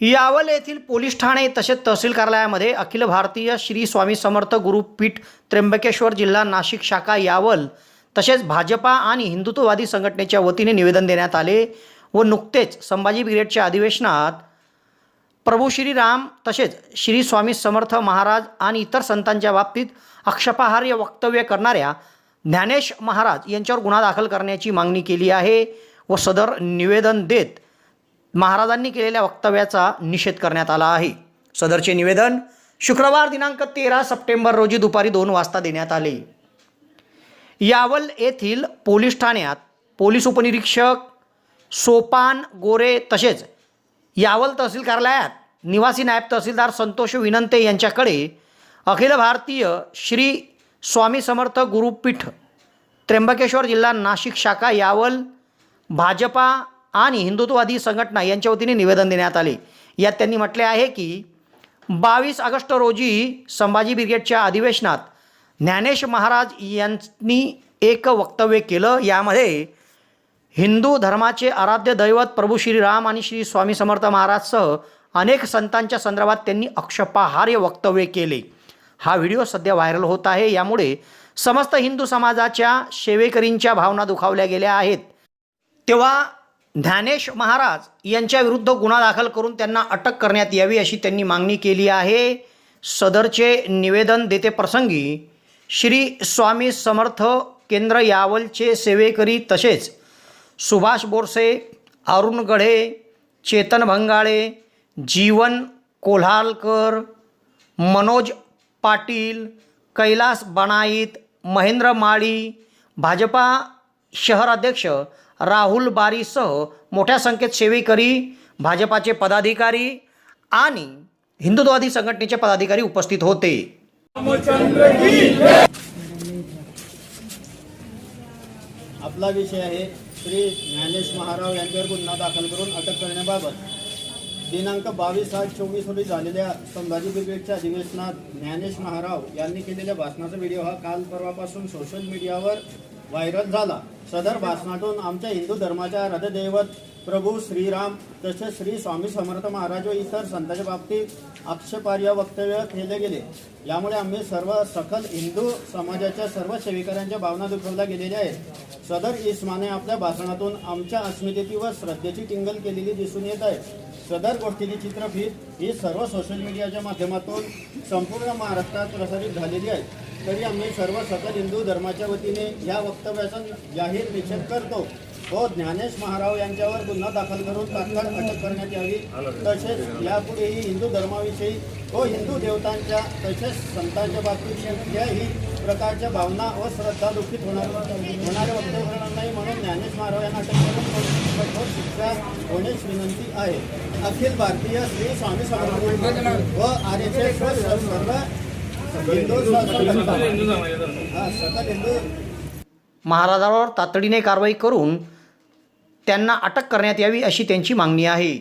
यावल येथील पोलीस ठाणे तसेच तहसील कार्यालयामध्ये अखिल भारतीय श्री स्वामी समर्थ गुरुपीठ त्र्यंबकेश्वर जिल्हा नाशिक शाखा यावल तसेच भाजपा आणि हिंदुत्ववादी संघटनेच्या वतीने निवेदन देण्यात आले व नुकतेच संभाजी ब्रिगेडच्या अधिवेशनात प्रभू श्रीराम तसेच श्री स्वामी समर्थ महाराज आणि इतर संतांच्या बाबतीत आक्षेपार्ह वक्तव्य करणाऱ्या ज्ञानेश महाराज यांच्यावर गुन्हा दाखल करण्याची मागणी केली आहे व सदर निवेदन देत महाराजांनी केलेल्या वक्तव्याचा निषेध करण्यात आला आहे. सदरचे निवेदन शुक्रवार दिनांक तेरा सप्टेंबर रोजी दुपारी दोन वाजता देण्यात आले. यावल येथील पोलीस ठाण्यात पोलीस उपनिरीक्षक सोपान गोरे तसेच यावल तहसील कार्यालयात निवासी नायब तहसीलदार संतोष विनंते यांच्याकडे अखिल भारतीय श्री स्वामी समर्थ गुरुपीठ त्र्यंबकेश्वर जिल्हा नाशिक शाखा यावल भाजपा आणि हिंदुत्ववादी संघटना यांच्या वतीने निवेदन देण्यात आले. यात त्यांनी म्हटले आहे की बावीस ऑगस्ट रोजी संभाजी ब्रिगेडच्या अधिवेशनात ज्ञानेश महाराज यांनी एक वक्तव्य केलं. यामध्ये हिंदू धर्माचे आराध्य दैवत प्रभू श्रीराम आणि श्री स्वामी समर्थ महाराजसह अनेक संतांच्या संदर्भात त्यांनी अक्षपाहार्य वक्तव्य केले. हा व्हिडिओ सध्या व्हायरल होत आहे. यामुळे समस्त हिंदू समाजाच्या सेवेकरींच्या भावना दुखावल्या गेल्या आहेत. तेव्हा ज्ञानेश महाराज यांच्या विरुद्ध गुन्हा दाखल करून त्यांना अटक करण्यात यावी अशी त्यांनी मागणी केली आहे. सदरचे निवेदन देते प्रसंगी श्री स्वामी समर्थ केंद्र यावलचे सेवेकरी तसेच सुभाष बोरसे अरुण गढे चेतन भंगाळे जीवन कोल्हालकर मनोज पाटील कैलास बनाईत महेंद्र माळी भाजपा शहराध्यक्ष राहुल बारीसह मोठ्या संख्येत सेवेकरी भाजपाचे पदाधिकारी आणि हिंदुत्ववादी संघटनेचे पदाधिकारी उपस्थित होते. आपला विषय आहे श्री ज्ञानेश महाराव यांच्यावर गुन्हा दाखल करून अटक करण्याबाबत. दिनांक बावीस आठ चोवीस रोजी झालेल्या संभाजी ब्रिगेडच्या अधिवेशनात ज्ञानेश महाराव यांनी केलेल्या भाषणाचा व्हिडिओ हा काल परवापासून सोशल मीडियावर व्हायरल झाला. सदर भाषणातून आमच्या हिंदू धर्माच्या हृदयदैवत प्रभू श्रीराम तसेच श्री स्वामी समर्थ महाराज व इतर संतांच्या बाबतीत आक्षेपार्ह वक्तव्य केले गेले. यामुळे आम्ही सर्व सकल हिंदू समाजाच्या सर्व सेविकांच्या भावना दुखवल्या गेलेल्या आहेत. सदर इस्माने आपल्या भाषणातून आमच्या अस्मितेची व श्रद्धेची टिंगल केलेली दिसून येत आहे. सदर गोष्टीची चित्रफित ही सर्व सोशल मीडियाच्या माध्यमातून संपूर्ण महाराष्ट्रात प्रसारित झालेली आहे. तरी आम्ही सर्व सकल हिंदू धर्माच्या वतीने या वक्तव्याचा जाहीर निषेध करतो. व ज्ञानेश महाराव यांच्यावर गुन्हा दाखल करून तात्काळ अटक करण्यात यावी. तसेच यापुढेही हिंदू धर्माविषयी व हिंदू देवतांच्या तसेच संतांच्या बाबतीत ही प्रकारच्या भावना व श्रद्धा दुःखित होणार होणारे वक्तव्य नाही म्हणून ज्ञानेश महाराव यांना अटक करून कठोर शिक्षा होण्यास विनंती आहे. अखिल भारतीय श्री स्वामी समर्थ व आर एस एस सर्व हिंदू सकल हिंदू महाराजांवर तातडीने कारवाई करून त्यांना अटक करण्यात यावी अशी त्यांची मागणी आहे.